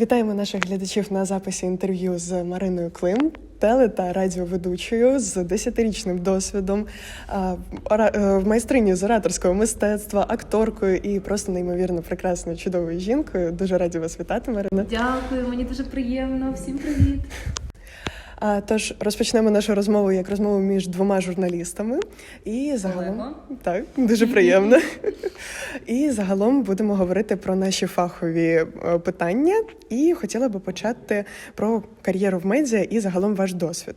Вітаємо наших глядачів на записі інтерв'ю з Мариною Клим, теле та радіоведучою з 10-річним досвідом, е, майстриню з ораторського мистецтва, акторкою і просто неймовірно прекрасною чудовою жінкою. Дуже раді вас вітати, Марина. Дякую, мені дуже приємно. Всім привіт. А, тож розпочнемо нашу розмову як розмову між двома журналістами. І загалом Олего. так дуже приємно. І загалом будемо говорити про наші фахові е, питання. І хотіла би почати про кар'єру в медіа і загалом ваш досвід.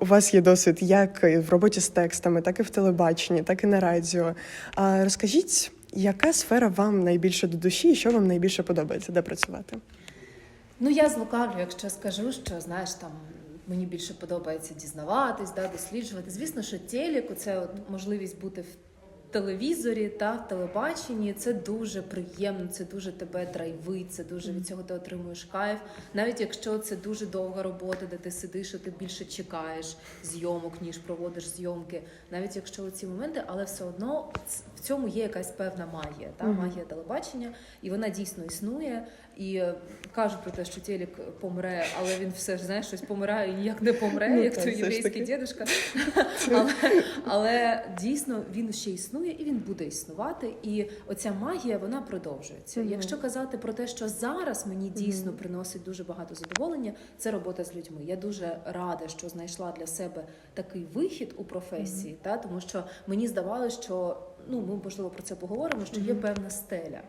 У вас є досвід як в роботі з текстами, так і в телебаченні, так і на радіо. А розкажіть, яка сфера вам найбільше до душі, і що вам найбільше подобається, де працювати? Ну я злукавлю, якщо скажу, що знаєш там. Мені більше подобається дізнаватись, да, досліджувати. Звісно, що телек, це от можливість бути в телевізорі та в телебаченні. Це дуже приємно, це дуже тебе драйвить, це дуже від цього ти отримуєш кайф. Навіть якщо це дуже довга робота, де ти сидиш, і ти більше чекаєш зйомок, ніж проводиш зйомки. Навіть якщо ці моменти, але все одно в цьому є якась певна магія, та магія телебачення, і вона дійсно існує. І е, кажуть про те, що телек помре, але він все ж знаєш, щось помирає і ніяк не помре, Ну, як той єврейський дідушка. але, але дійсно він ще існує і він буде існувати. І оця магія вона продовжується. Мгм. Якщо казати про те, що зараз мені дійсно приносить дуже багато задоволення, це робота з людьми. Я дуже рада, що знайшла для себе такий вихід у професії, та тому що мені здавалося, що ну ми можливо про це поговоримо, що є певна стеля.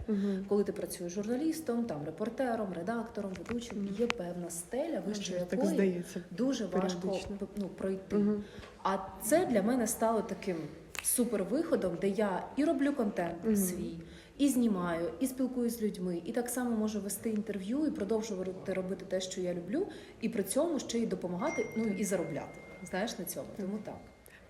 Коли ти працюєш журналістом, там репортером, редактором, ведучим, є певна стеля, вище якої здається. дуже важко ну, пройти. А це для мене стало таким супервиходом, де я і роблю контент свій, і знімаю, і спілкуюсь з людьми, і так само можу вести інтерв'ю і продовжувати робити те, що я люблю, і при цьому ще й допомагати, ну і заробляти. Знаєш на цьому. Тому так.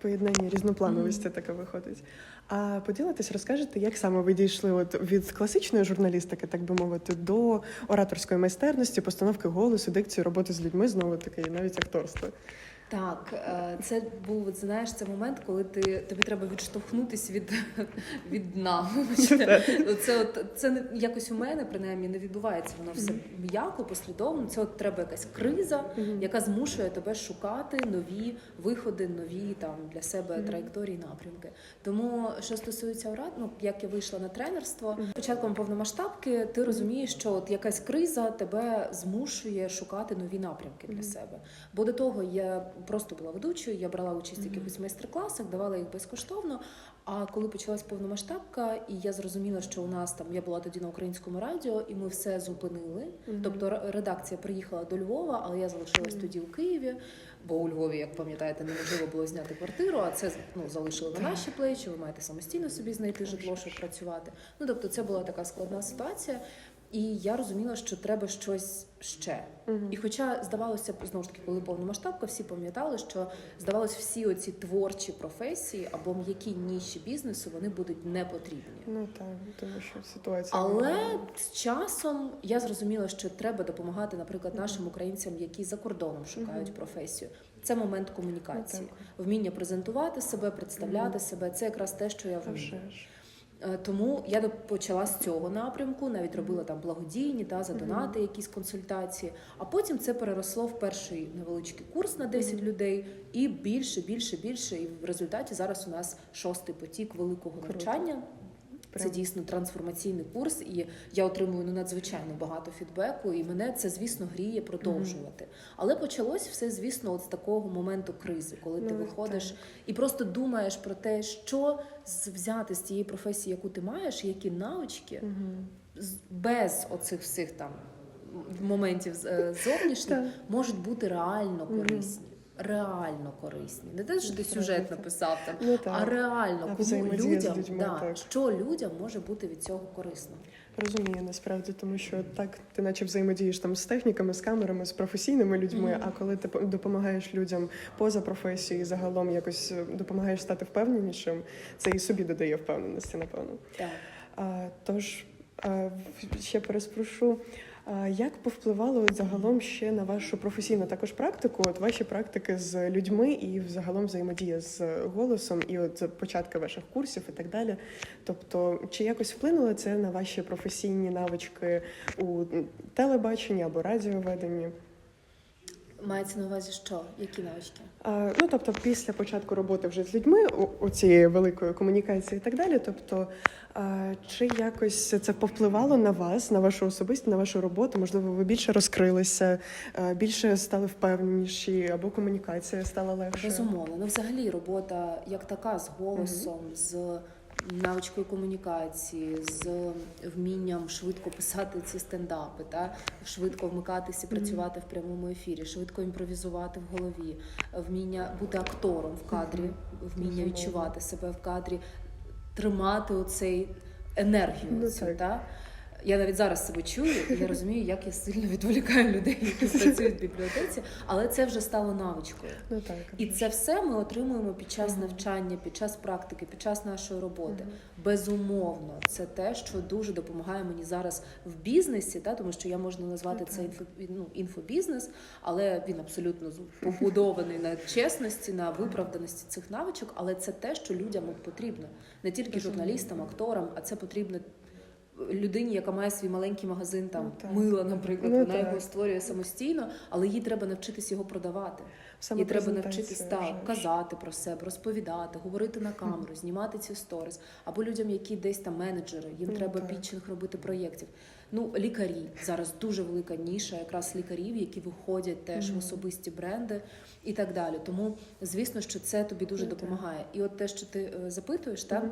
Поєднання різноплановості таке виходить. А поділитись, розкажете, як саме ви дійшли от від класичної журналістики, так би мовити, до ораторської майстерності, постановки голосу, дикції, роботи з людьми, знову таки, і навіть акторства. Так, е, це був знаєш, це момент, коли ти тобі треба відштовхнутись від, від дна. Це от це не якось у мене принаймні не відбувається. Воно все м'яко, послідовно. Це от треба якась криза, яка змушує тебе шукати нові виходи, нові там для себе траєкторії, напрямки. Тому що стосується урад, ну як я вийшла на тренерство, початком повномасштабки ти розумієш, що от якась криза тебе змушує шукати нові напрямки для себе. Бо до того я просто була ведучою, я брала участь в якихось майстер-класах, давала їх безкоштовно. А коли почалась повномасштабка, і я зрозуміла, що у нас там я була тоді на українському радіо, і ми все зупинили. Тобто редакція приїхала до Львова, але я залишилась тоді у Києві. Бо у Львові, як пам'ятаєте, неможливо було зняти квартиру, а це ну залишили на наші плечі. Ви маєте самостійно собі знайти житло, щоб працювати. Ну тобто, це була така складна ситуація. І я розуміла, що треба щось ще. Мгм. І хоча здавалося б, знову ж таки, коли повномасштабка, всі пам'ятали, що здавалося, всі оці творчі професії або м'які ніші бізнесу вони будуть не потрібні. Ну так, тому що ситуація. Але з часом я зрозуміла, що треба допомагати, наприклад, нашим українцям, які за кордоном шукають Мгм. професію. Це момент комунікації, Ну, вміння презентувати себе, представляти Мгм. себе. Це якраз те, що я вмію. Е, Тому я почала з цього напрямку, навіть робила там благодійні та за донати, якісь консультації. А потім це переросло в перший невеличкий курс на 10 Мгм. людей, і більше, більше, більше. І в результаті зараз у нас шостий потік великого Круто. навчання. Це дійсно трансформаційний курс, і я отримую ну надзвичайно багато фідбеку, і мене це, звісно, гріє продовжувати. Але почалось все, звісно, от з такого моменту кризи, коли ти Ну, виходиш так. і просто думаєш про те, що взяти з тієї професії, яку ти маєш, які навички з- без оцих всіх там моментів е, зовнішніх можуть бути реально корисні. Реально корисні. Не те, що ти сюжет написав там, Ну, а реально кому людям, людьми, да, так. що людям може бути від цього корисно. Розумію насправді, тому що так ти наче взаємодієш там з техніками, з камерами, з професійними людьми. Мгм. А коли ти допомагаєш людям поза професією, загалом якось е, допомагаєш стати впевненішим, це і собі додає впевненості, напевно. Так. А, тож а, ще переспрошу. Як повпливало загалом ще на вашу професійну також практику? От ваші практики з людьми і взагалом взаємодія з голосом, і от початки ваших курсів і так далі. Тобто, чи якось вплинуло це на ваші професійні навички у телебаченні або радіоведенні? Мається на увазі, що які навички? А, ну тобто, після початку роботи вже з людьми, у, у цієї великої комунікації і так далі. Тобто, а, чи якось це повпливало на вас, на вашу особистість, на вашу роботу? Можливо, ви більше розкрилися, більше стали впевненіші, або комунікація стала легше? Безумовно. Ну, взагалі, робота як така з голосом, з навичкою комунікації, з вмінням швидко писати ці стендапи, та швидко вмикатися, працювати в прямому ефірі, швидко імпровізувати в голові, вміння бути актором в кадрі, вміння відчувати себе в кадрі, тримати оцей енергію. Ну, цю, та? Я навіть зараз себе чую, і я розумію, як я сильно відволікаю людей, які працюють в бібліотеці, але це вже стало навичкою. Ну так. І це все ми отримуємо під час навчання, під час практики, під час нашої роботи. Безумовно, це те, що дуже допомагає мені зараз в бізнесі, та тому що я можна назвати Ну, це інфо, ну, інфобізнес, але він абсолютно побудований на чесності, на виправданості цих навичок. Але це те, що людям потрібно не тільки журналістам, акторам, а це потрібно. Людині, яка має свій маленький магазин, там Ну, мила, наприклад, Ну, вона так. його створює самостійно, але їй треба навчитись його продавати. Саме І треба навчитись так, казати про себе, розповідати, говорити на камеру, знімати ці сторіс. Або людям, які десь там менеджери, їм Ну, треба так. пітчинг робити проєктів. Ну, лікарі зараз дуже велика ніша, якраз лікарів, які виходять теж в особисті бренди і так далі. Тому, звісно, що це тобі дуже Ну, допомагає. І от те, що ти е, запитуєш, так.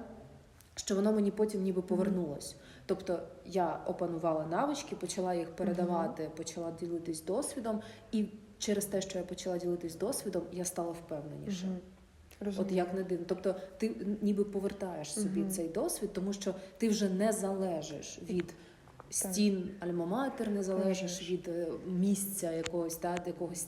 Що воно мені потім ніби повернулось. Тобто я опанувала навички, почала їх передавати, почала ділитись досвідом, і через те, що я почала ділитись досвідом, я стала впевненіше. Мгм. От як не дивно. Тобто ти ніби повертаєш собі Мгм. цей досвід, тому що ти вже не залежиш від стін альма-матер, не залежиш від е, місця якогось, та, якогось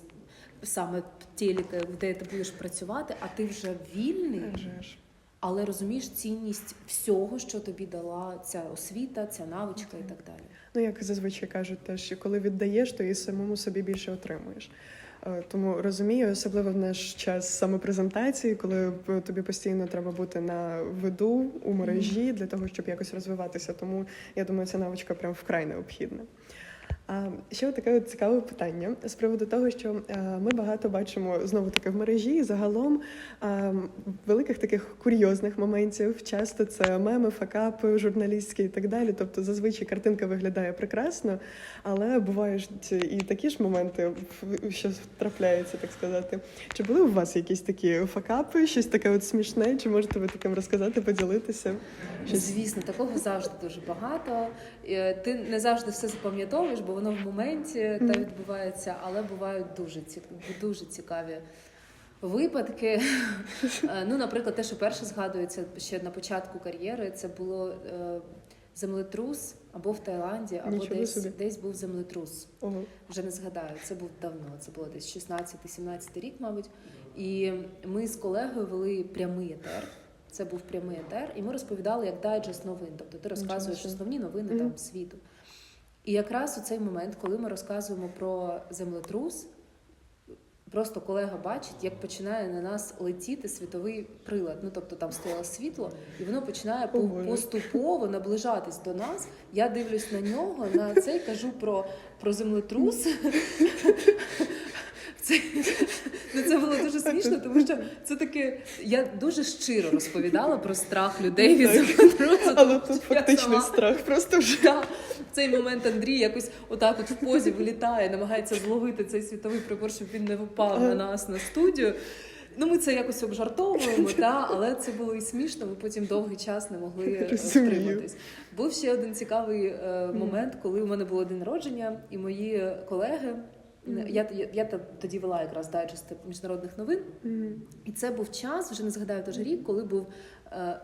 саме телека, де ти будеш працювати, а ти вже вільний. Ж. Але розумієш цінність всього, що тобі дала ця освіта, ця навичка і так далі. Ну, як зазвичай кажуть, теж що коли віддаєш, то і самому собі більше отримуєш. Е, Тому розумію, особливо в наш час самопрезентації, коли тобі постійно треба бути на виду у мережі для того, щоб якось розвиватися. Тому я думаю, ця навичка прям вкрай необхідна. А ще таке цікаве питання з приводу того, що е, ми багато бачимо знову таки в мережі загалом великих таких курйозних моментів. Часто це меми, факапи, журналістські і так далі. Тобто, зазвичай картинка виглядає прекрасно, але бувають і такі ж моменти, що трапляються, так сказати. Чи були у вас якісь такі факапи, щось таке от смішне? Чи можете ви таким розказати, поділитися? Щось Звісно, такого завжди дуже багато. Е, Ти не завжди все запам'ятовуєш, бо воно в моменті та відбувається, але бувають дуже ці дуже цікаві випадки. Е, Ну, наприклад, те, що перше згадується ще на початку кар'єри, це було е, землетрус або в Таїланді, або Нічого десь, собі. десь був землетрус. Ого. Вже не згадаю, це був давно, це було десь 16-17 рік, мабуть. І ми з колегою вели прямий етер. Це був прямий етер, і ми розповідали як дайджест новин. Тобто ти розказуєш основні новини Мгм. там світу. І якраз у цей момент, коли ми розказуємо про землетрус, просто колега бачить, як починає на нас летіти світовий прилад. Ну тобто там стояло світло, і воно починає Боже. поступово наближатись до нас. Я дивлюсь на нього, на це кажу про, про землетрус. Це, ну, це було дуже смішно, тому що це таке. Я дуже щиро розповідала про страх людей від землетрусу. Але тут фактичний сама- страх, просто вже. та, в цей момент Андрій якось отак от в позі вилітає, намагається зловити цей світовий прибор, щоб він не впав на нас на студію. Ну, ми це якось обжартовуємо, та, але це було і смішно. Ми потім довгий час не могли стриматись. Був ще один цікавий е, момент, коли у мене було день народження, і мої колеги. Мгм. Я, я, я тоді вела якраз дайджести міжнародних новин, Мгм. і це був час, вже не згадаю теж рік, коли був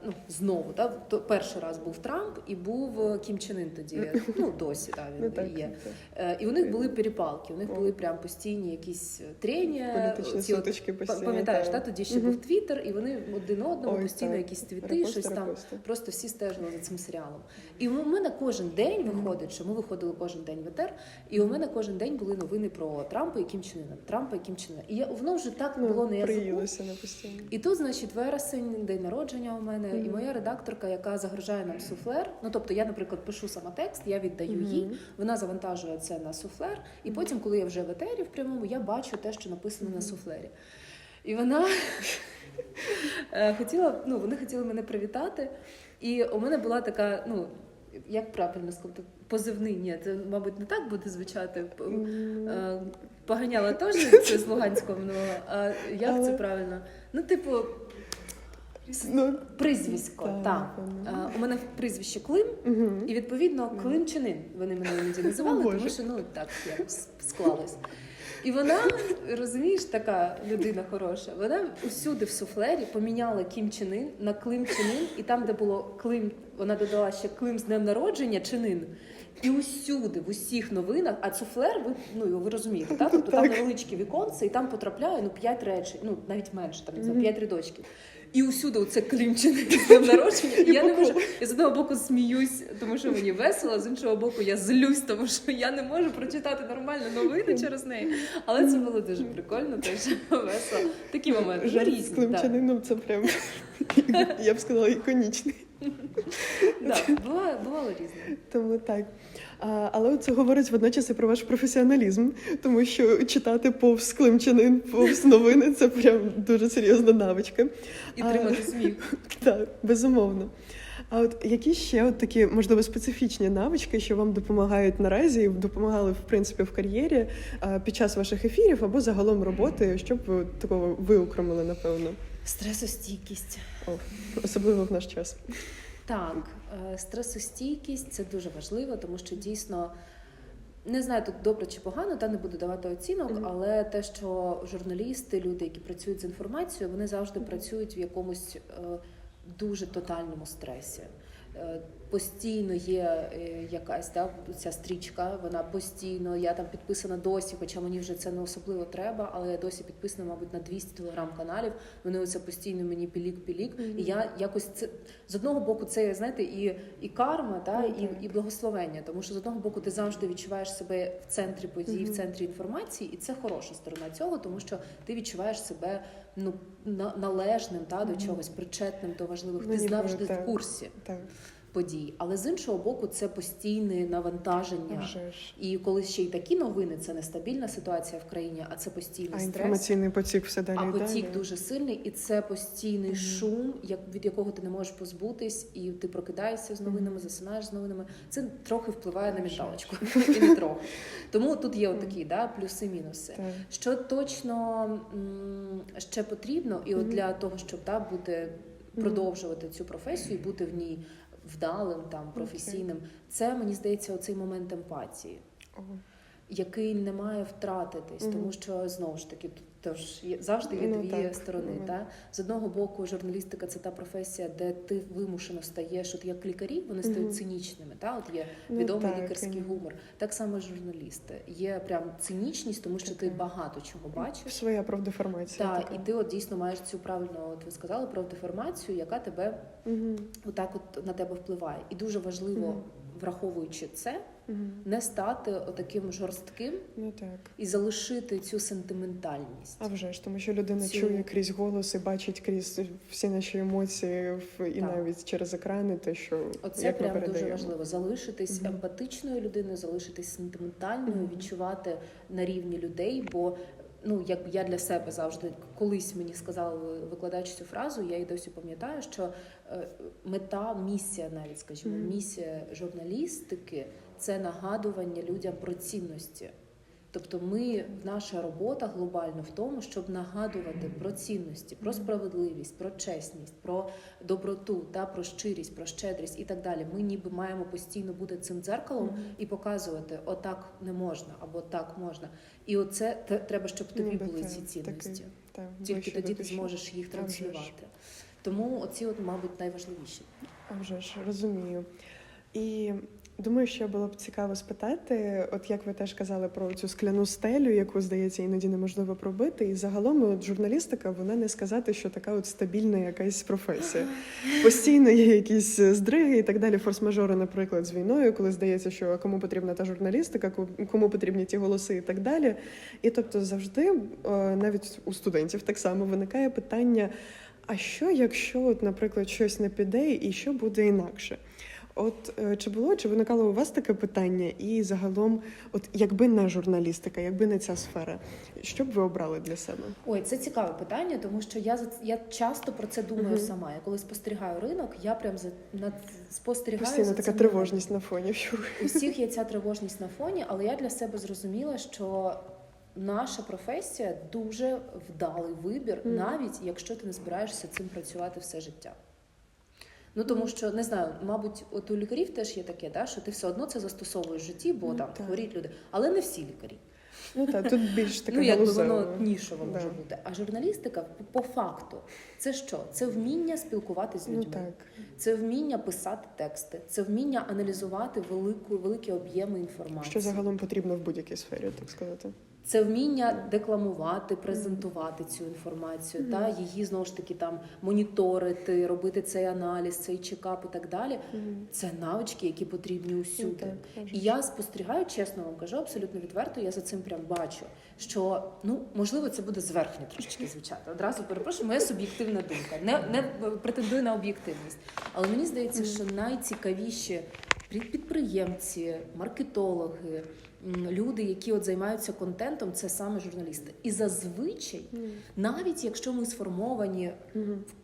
ну знову да, то перший раз був Трамп і був е, Кім Чен Ін тоді. Ну досі да, Ну, він так, є. так. Е, І у них були перепалки, у них були прям постійні якісь трення. Політичні сутички постійно. Пам'ятаєш, та. тоді ще Мгм. був Твіттер, і вони один одному Ой, постійно так. якісь твіти, Репости, щось там. репости. Просто всі стежили за цим серіалом. І у мене кожен день виходить, що ми виходили кожен день в етер, і у мене кожен день були новини про Трампа і Кім Чен Іна, Трампа і Кім Чен Іна. І я, воно вже так було Ну, на язику. на постійно. І тут, значить, вересень, день народження у мене, і моя редакторка, яка загрожає нам суфлер. Ну тобто, я, наприклад, пишу сама текст, я віддаю їй, вона завантажує це на суфлер, і потім, коли я вже в етері в прямому, я бачу те, що написано на суфлері. І вона е, хотіла, ну вони хотіли мене привітати. І у мене була така, ну як правильно сказати, позивний, ні, це, мабуть, не так буде звучати. Е, Поганяла теж це з Луганського минулого. А як це правильно? Ну, типу, прізвисько. Так, Так. Е, У мене прізвище Клим, і відповідно Климчанин вони мене іноді називали, тому що ну так якось склалось. І вона, розумієш, така людина хороша. Вона усюди в суфлері поміняла Кім Чен на Клим Чен Ін, і там, де було Клим, вона додала ще Клим з днем народження Ченин. І усюди, в усіх новинах, а суфлер, ви ну ви розумієте, так? Тобто там невеличкі віконце, і там потрапляє ну п'ять речень, ну навіть менше, там знаю, п'ять рядочків. І усюди оце клімчене з днем народження. І я не можу. Я з одного боку сміюсь, тому що мені весело, з іншого боку, я злюсь, тому що я не можу прочитати нормально новини через неї. Але це було дуже прикольно, теж весело. Такі моменти. ну, Жарт з так. Климчанином це прям, я б сказала, іконічний. Да, бувало, бувало різне. Тому так. Але це говорить водночас і про ваш професіоналізм, тому що читати повз Климчанин, повз новини це прям дуже серйозна навичка. І тримати сміх. Так, безумовно. А от які ще от такі, можливо, специфічні навички, що вам допомагають наразі і допомагали в принципі в кар'єрі під час ваших ефірів або загалом роботи, щоб ви такого виокремили, напевно, Стресостійкість. О, особливо в наш час. Так, е, стресостійкість це дуже важливо, тому що дійсно. Не знаю, тут добре чи погано, та не буду давати оцінок, але те, що журналісти, люди, які працюють з інформацією, вони завжди працюють в якомусь е, дуже тотальному стресі. Е, Постійно є е, якась да, ця стрічка, вона постійно, я там підписана досі, хоча мені вже це не особливо треба, але я досі підписана, мабуть, на 200 телеграм-каналів. Вони оце постійно мені пілік-пілік. Мгм. І я якось це з одного боку, це знаєте, і, і карма, та, Ну, і, і благословення. Тому що з одного боку ти завжди відчуваєш себе в центрі подій, в центрі інформації, і це хороша сторона цього, тому що ти відчуваєш себе ну на- належним та до чогось, причетним до важливих. Ну, ти завжди в курсі. Так, подій. Але з іншого боку, це постійне навантаження. І коли ще й такі новини, це нестабільна ситуація в країні, а це постійний А стрес. інформаційний потік все далі А і потік далі. дуже сильний, і це постійний Мгм. шум, як від якого ти не можеш позбутись, і ти прокидаєшся з новинами, засинаєш з новинами. Це трохи впливає на Жаль. менталочку, і не трохи. Тому тут є отакі да, плюси-мінуси. Що точно ще потрібно, і от для того, щоб да, бути продовжувати цю професію, і бути в ній вдалим, там професійним, це мені здається, оцей момент емпатії О, який не має втратитись, Мгм. тому що знову ж таки тут теж є завжди є Ну, дві так, сторони. мгм. Та з одного боку, журналістика це та професія, де ти вимушено стаєш. От як лікарі, вони стають цинічними. Та от є Ну, відомий так, лікарський і- гумор. Так само і журналісти. Є прям цинічність, тому що ти багато чого бачиш. Своя правдеформація. Так, така. і ти от дійсно маєш цю правильно, от ви сказали про деформацію, яка тебе Мгм. отак от на тебе впливає. І дуже важливо, Мгм. Враховуючи це, Мгм. не стати отаким жорстким Ну так. і залишити цю сентиментальність. А вже ж, тому що людина Цю- чує крізь голос і бачить крізь всі наші емоції в- і Так. навіть через екрани, те, що Оце як ми дуже важливо. Залишитись Мгм. емпатичною людиною, залишитись сентиментальною, Мгм. відчувати на рівні людей. Бо ну як я для себе завжди колись мені сказала викладач цю фразу, я й досі пам'ятаю, що е, мета, місія, навіть скажімо, місія журналістики це нагадування людям про цінності. Тобто ми, наша робота глобально в тому, щоб нагадувати про цінності, про справедливість, про чесність, про доброту, та про щирість, про щедрість і так далі. Ми ніби маємо постійно бути цим дзеркалом і показувати, отак не можна або так можна. І оце треба, щоб тобі Ніби були ці цінності. Тільки тоді ти зможеш їх транслювати. Тому оці, от, мабуть, найважливіші. А вже ж розумію. І думаю, що було б цікаво спитати, от як ви теж казали про цю скляну стелю, яку здається іноді неможливо пробити. І загалом от, журналістика, вона не сказати, що така от стабільна якась професія. Постійно є якісь здриги і так далі. Форс-мажори, наприклад, з війною, коли здається, що кому потрібна та журналістика, кому потрібні ті голоси і так далі. І тобто завжди, е, навіть у студентів так само виникає питання. А що, якщо, от, наприклад, щось не піде, і що буде інакше? От е, чи було, чи виникало у вас таке питання? І загалом, от якби не журналістика, якби не ця сфера, що б ви обрали для себе? Ой, це цікаве питання, тому що я за я часто про це думаю Мгм. сама. Я коли спостерігаю ринок, я прям за над спостерігаю Постійно за така цим тривожність на фоні. Що ви- У всіх є ця тривожність на фоні, але я для себе зрозуміла, що наша професія дуже вдалий вибір, навіть якщо ти не збираєшся цим працювати все життя. Ну тому що не знаю, мабуть, от у лікарів теж є таке, да, що ти все одно це застосовуєш в житті, бо Ну, там так. хворіють люди, але не всі лікарі. Ну так, тут більш таке ну, якби воно нішово може Да. бути. А журналістика по факту це що? Це вміння спілкуватися з Ну людьми. так. Це вміння писати тексти, це вміння аналізувати велику, великі об'єми інформації. Що загалом потрібно в будь-якій сфері, так сказати. Це вміння декламувати, презентувати цю інформацію, Мгм. та її знову ж таки там моніторити, робити цей аналіз, цей чекап і так далі. Це навички, які потрібні Ну, усюди. а І я спостерігаю, чесно вам кажу, абсолютно відверто. Я за цим прям бачу. Що ну можливо це буде зверхньо трошечки звучати. Одразу перепрошую, моя суб'єктивна думка. Не, не претендую на об'єктивність. Але мені здається, що найцікавіші підприємці, маркетологи, люди, які от займаються контентом, це саме журналісти. І зазвичай, навіть якщо ми сформовані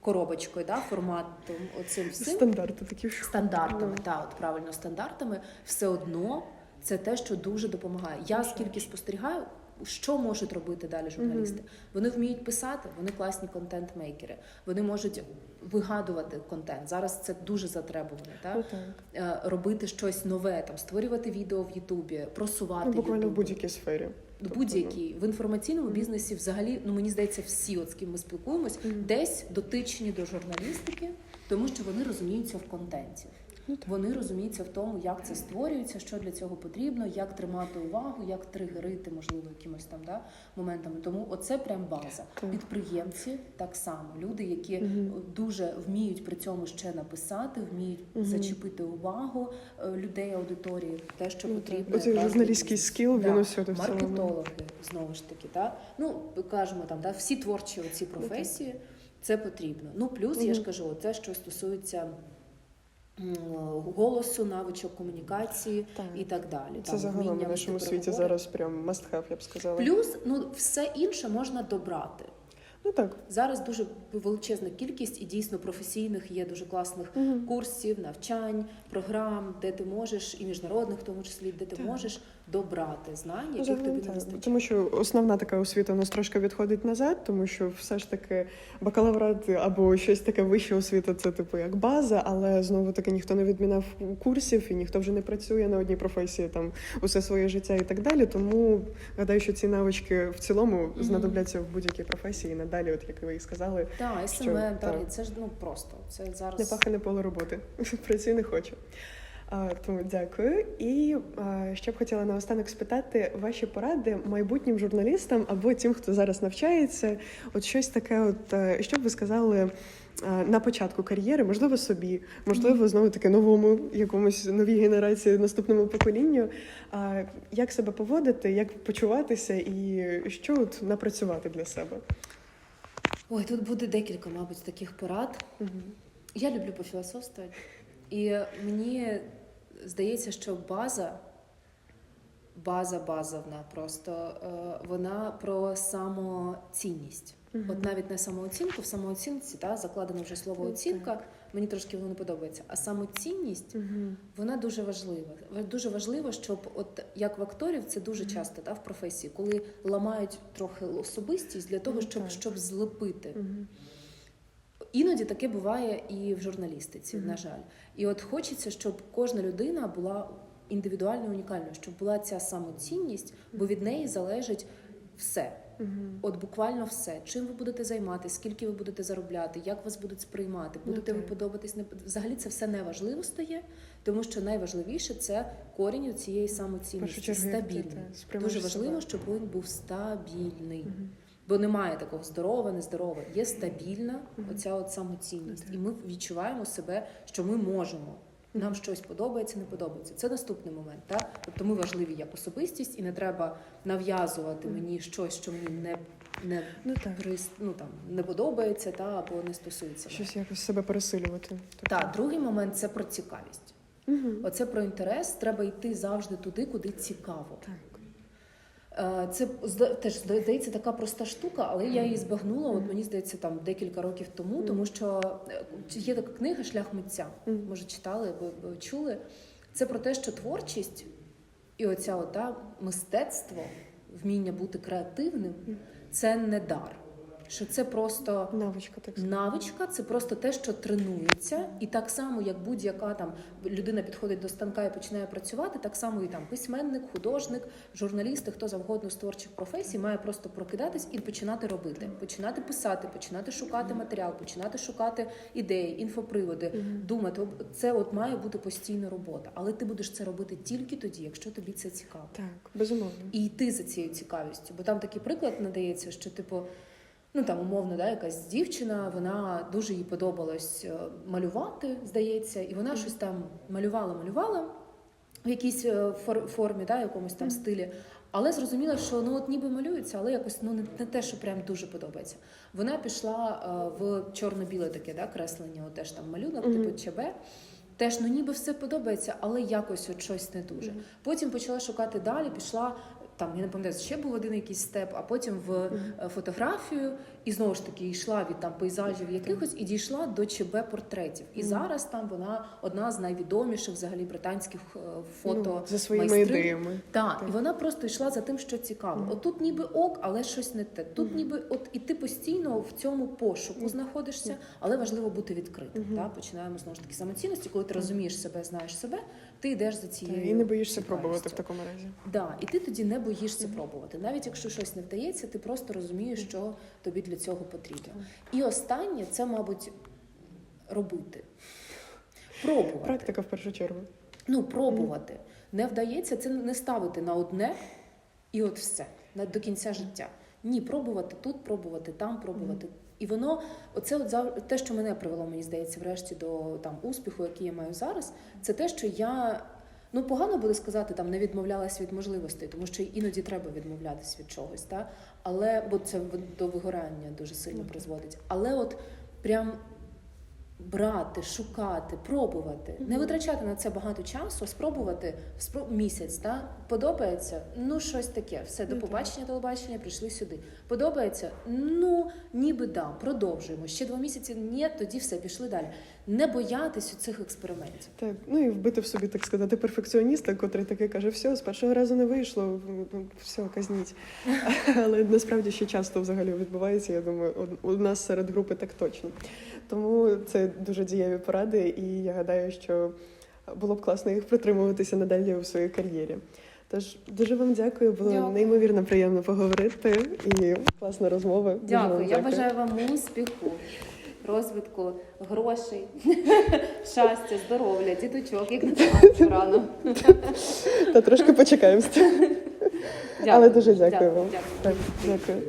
коробочкою, да, форматом оцим всім Стандарти такі стандартами, Ну. та от правильно стандартами, все одно це те, що дуже допомагає. Я скільки спостерігаю, що можуть робити далі журналісти? Вони вміють писати, вони класні контент-мейкери, вони можуть вигадувати контент. Зараз це дуже затребувано. Ну, Так? Е, Робити щось нове, там створювати відео в Ютубі, просувати Ну, буквально в будь-якій сфері. Тобто, Будь-які в інформаційному бізнесі, взагалі, ну мені здається, всі, от з ким ми спілкуємось, десь дотичні до журналістики, тому що вони розуміються в контенті. Ну, так. Вони розуміються в тому, як це створюється, що для цього потрібно, як тримати увагу, як тригерити, можливо, якимось там да, моментами. Тому оце прям база. Так. Підприємці так само, люди, які Мгм. дуже вміють при цьому ще написати, вміють Мгм. зачепити увагу е, людей, аудиторії, те, що Ну, потрібно. Оцей журналістський скіл, він Да. усюди в цілому. Маркетологи, знову ж таки, так? Ну, кажемо там, да, всі творчі оці професії, це потрібно. Ну, плюс, я ж кажу, це, що стосується голосу, навичок комунікації Так. і так далі. Це Там загалом в нашому світі зараз прям must have, я б сказала. Плюс, ну, все інше можна добрати. Ну так. Зараз дуже величезна кількість і дійсно професійних є дуже класних угу. курсів, навчань, програм, де ти можеш, і міжнародних, в тому числі, де ти Так. можеш добрати знань, Ну, яких загалом тобі не вистачає. Тому що основна така освіта у нас трошки відходить назад, тому що все ж таки бакалаврат або щось таке вища освіта це типу як база, але знову таки ніхто не відмінав курсів і ніхто вже не працює на одній професії там усе своє життя і так далі. Тому гадаю, що ці навички в цілому знадобляться в будь-якій професії і надалі, от як ви і сказали, Так, СММ, так. так, це ж ну просто це зараз не пахане поле роботи. Працюю не хочу. Тому дякую. І ще б хотіла наостанок спитати ваші поради майбутнім журналістам або тим, хто зараз навчається. От щось таке, от е, що б ви сказали е, на початку кар'єри, можливо, собі, можливо, знову таки новому якомусь новій генерації, наступному поколінню. Як себе поводити, як почуватися, і що от напрацювати для себе? ой, тут буде декілька, мабуть, таких порад. Мгм. Я люблю пофілософствувати, і мені здається, що база, база базовна, просто е, вона про самоцінність. Мгм. От навіть не самооцінку, в самооцінці та, закладено вже слово оцінка, мені трошки воно не подобається. А самоцінність Мгм. вона дуже важлива. Дуже важливо, щоб от як в акторів це дуже часто та, в професії, коли ламають трохи особистість для того, Ну, щоб, щоб злепити. Мгм. Іноді таке буває і в журналістиці, Мгм. на жаль. І от хочеться, щоб кожна людина була індивідуально унікальною, щоб була ця самоцінність, бо від неї залежить все. От буквально все. Чим ви будете займатися, скільки ви будете заробляти, як вас будуть сприймати, Ну, будете ви так. подобатись, не взагалі це все не важливо стає, тому що найважливіше це корінь цієї самоцінності, стабільний. Дуже важливо, щоб він був стабільний. Мгм. Бо немає такого здорова, нездорова. Є стабільна оця от самоцінність. І ми відчуваємо себе, що ми можемо. Нам щось подобається, не подобається. Це наступний момент. Так? Тобто ми важливі як особистість, і не треба нав'язувати мені щось, що мені не, не, Ну так. ну, там, не подобається та, або не стосується. Щось якось себе пересилювати. Так, другий момент це про цікавість. Угу. Оце про інтерес. Треба йти завжди туди, куди цікаво. Так. Е, Це теж здається така проста штука, але я її збагнула. От мені здається, там декілька років тому, тому що е, є така книга Шлях митця. Може, читали або чули. Це про те, що творчість і оця ота мистецтво, вміння бути креативним це не дар. Що це просто Навичка так сказати. Навичка це просто те, що тренується, і так само, як будь-яка там людина підходить до станка і починає працювати, так само і там письменник, художник, журналіст, хто завгодно з творчих професій має просто прокидатись і починати робити, починати писати, починати шукати матеріал, починати шукати ідеї, інфоприводи, думати. Об- Це от має бути постійна робота, але ти будеш це робити тільки тоді, якщо тобі це цікаво Так, безумовно. і йти за цією цікавістю. Бо там такий приклад надається, що типу. Ну там умовно, да, якась дівчина, вона дуже їй подобалось е, малювати, здається, і вона щось там малювала, малювала в якійсь е, формі, да, якомусь там стилі. Але зрозуміла, що ну от ніби малюється, але якось ну не, не те, що прям дуже подобається. Вона пішла е, в чорно-біле таке да, креслення, от теж там малюнок, Мгм. типу ЧБ. Теж ну ніби все подобається, але якось от щось не дуже. Мгм. Потім почала шукати далі, пішла там, я не пам'ятаю, ще був один якийсь степ, а потім в е, фотографію, і знову ж таки йшла від там пейзажів якихось і дійшла до ЧБ портретів. І зараз там вона одна з найвідоміших взагалі британських е, фото. ну, за своїми ідеями. Так, Так. і вона просто йшла за тим, що цікаво. Мгм. От тут ніби ок, але щось не те. Тут Мгм. ніби от і ти постійно в цьому пошуку Мгм. знаходишся, але важливо бути відкритим. Мгм. Та? Починаємо знову ж таки самоцінності, коли ти розумієш себе, знаєш себе, ти йдеш за цією і не боїшся пробувати в такому разі. Да, і ти тоді не боїшся пробувати. Навіть якщо щось не вдається, ти просто розумієш, що тобі для цього потрібно. І останнє це, мабуть, робити. Пробувати. Практика в першу чергу. Ну, пробувати. Не вдається це не ставити на одне і от все до кінця життя. Ні, пробувати тут, пробувати там, пробувати. І воно, оце от зав- те, що мене привело, мені здається, врешті до там успіху, який я маю зараз, це те, що я. Ну, погано буде сказати, там не відмовлялась від можливостей, тому що іноді треба відмовлятися від чогось, та? але бо це до вигорання дуже сильно призводить. Але от прям брати, шукати, пробувати, не витрачати на це багато часу, спробувати спро- місяць, та? подобається, ну щось таке. Все, до Ну, побачення, телебачення, прийшли сюди. Подобається? Ну, ніби да, продовжуємо. Ще два місяці, ні, тоді все, пішли далі. Не боятись у цих експериментів. Так, ну і вбити в собі, так сказати, перфекціоніста, котрий таки каже, все, з першого разу не вийшло, все, казніть. Але насправді ще часто взагалі відбувається. Я думаю, у нас серед групи так точно. Тому це дуже дієві поради, і я гадаю, що було б класно їх притримуватися надалі у своїй кар'єрі. Тож дуже вам дякую, було Дякую. неймовірно приємно поговорити і класна розмова. Вам Дякую. Я бажаю вам успіху, розвитку, грошей, щастя, здоров'я, діточок, як на рано. Та трошки почекаємо. Дякую. Але дуже дякую вам. Дякую. Так, дякую.